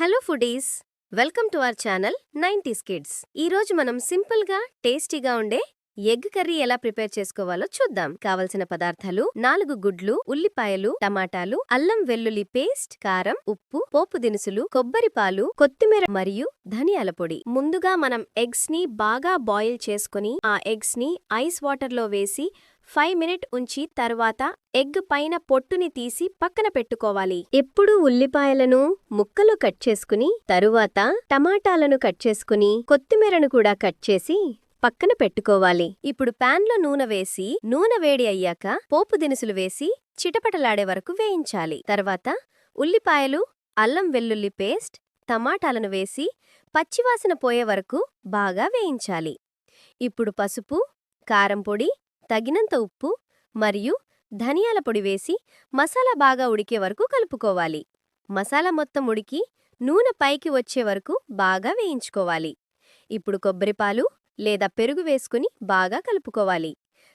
Hello foodies welcome to our channel nineties kids. ఈరోజు మనం సింపుల్గా టేస్టీగా ఉండే ఎగ్ కర్రీ ఎలా ప్రిపేర్ చేసుకోవాలో చూద్దాం. కావలసిన పదార్థాలు నాలుగు గుడ్లు ఉల్లిపాయలు టమాటాలు అల్లం వెల్లుల్లి పేస్ట్ కారం ఉప్పు పోపు దినుసులు కొబ్బరి పాలు కొత్తిమీర మరియు ధనియాల పొడి. ముందుగా మనం ఎగ్స్ని బాగా బాయిల్ చేసుకుని ఆ ఎగ్స్ని ఐస్ వాటర్లో వేసి ఫైవ్ మినిట్ ఉంచి తర్వాత ఎగ్ పైన పొట్టుని తీసి పక్కన పెట్టుకోవాలి. ఎప్పుడు ఉల్లిపాయలను ముక్కలు కట్ చేసుకుని తరువాత టమాటాలను కట్ చేసుకుని కొత్తిమీరను కూడా కట్ చేసి పక్కన పెట్టుకోవాలి. ఇప్పుడు ప్యాన్లో నూనె వేసి నూనె వేడి అయ్యాక పోపు దినుసులు వేసి చిటపటలాడే వరకు వేయించాలి. తర్వాత ఉల్లిపాయలు అల్లం వెల్లుల్లి పేస్ట్ టమాటాలను వేసి పచ్చివాసన పోయే వరకు బాగా వేయించాలి. ఇప్పుడు పసుపు కారం పొడి తగినంత ఉప్పు మరియు ధనియాల పొడి వేసి మసాలా బాగా ఉడికే వరకు కలుపుకోవాలి. మసాలా మొత్తం ఉడికి నూనె పైకి వచ్చే వరకు బాగా వేయించుకోవాలి. ఇప్పుడు కొబ్బరిపాలు లేదా పెరుగు వేసుకుని బాగా కలుపుకోవాలి.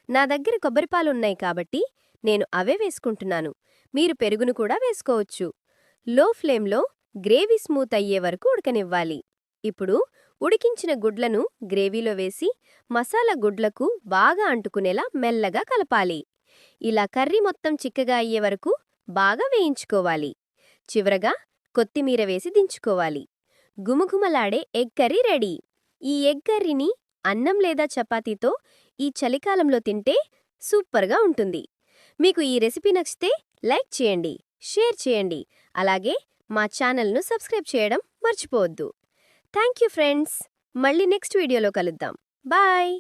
నా దగ్గర కొబ్బరిపాలున్నాయి కాబట్టి నేను అవే వేసుకుంటున్నాను. మీరు పెరుగును కూడా వేసుకోవచ్చు. లో ఫ్లేమ్లో గ్రేవీ స్మూత్ అయ్యే వరకు ఉడకనివ్వాలి. ఇప్పుడు ఉడికించిన గుడ్లను గ్రేవీలో వేసి మసాలా గుడ్లకు బాగా అంటుకునేలా మెల్లగా కలపాలి. ఇలా కర్రీ మొత్తం చిక్కగా అయ్యే వరకు బాగా వేయించుకోవాలి. చివరగా కొత్తిమీర వేసి దించుకోవాలి. గుమఘుమలాడే ఎగ్ కర్రీ రెడీ. ఈ ఎగ్ కర్రీని అన్నం లేదా చపాతీతో ఈ చలికాలంలో తింటే సూపర్గా ఉంటుంది. మీకు ఈ రెసిపీ నచ్చితే లైక్ చేయండి షేర్ చేయండి అలాగే మా ఛానల్ను సబ్స్క్రైబ్ చేయడం మర్చిపోవద్దు. Thank you friends! మళ్ళీ నెక్స్ట్ వీడియోలో కలుద్దాం. బాయ్!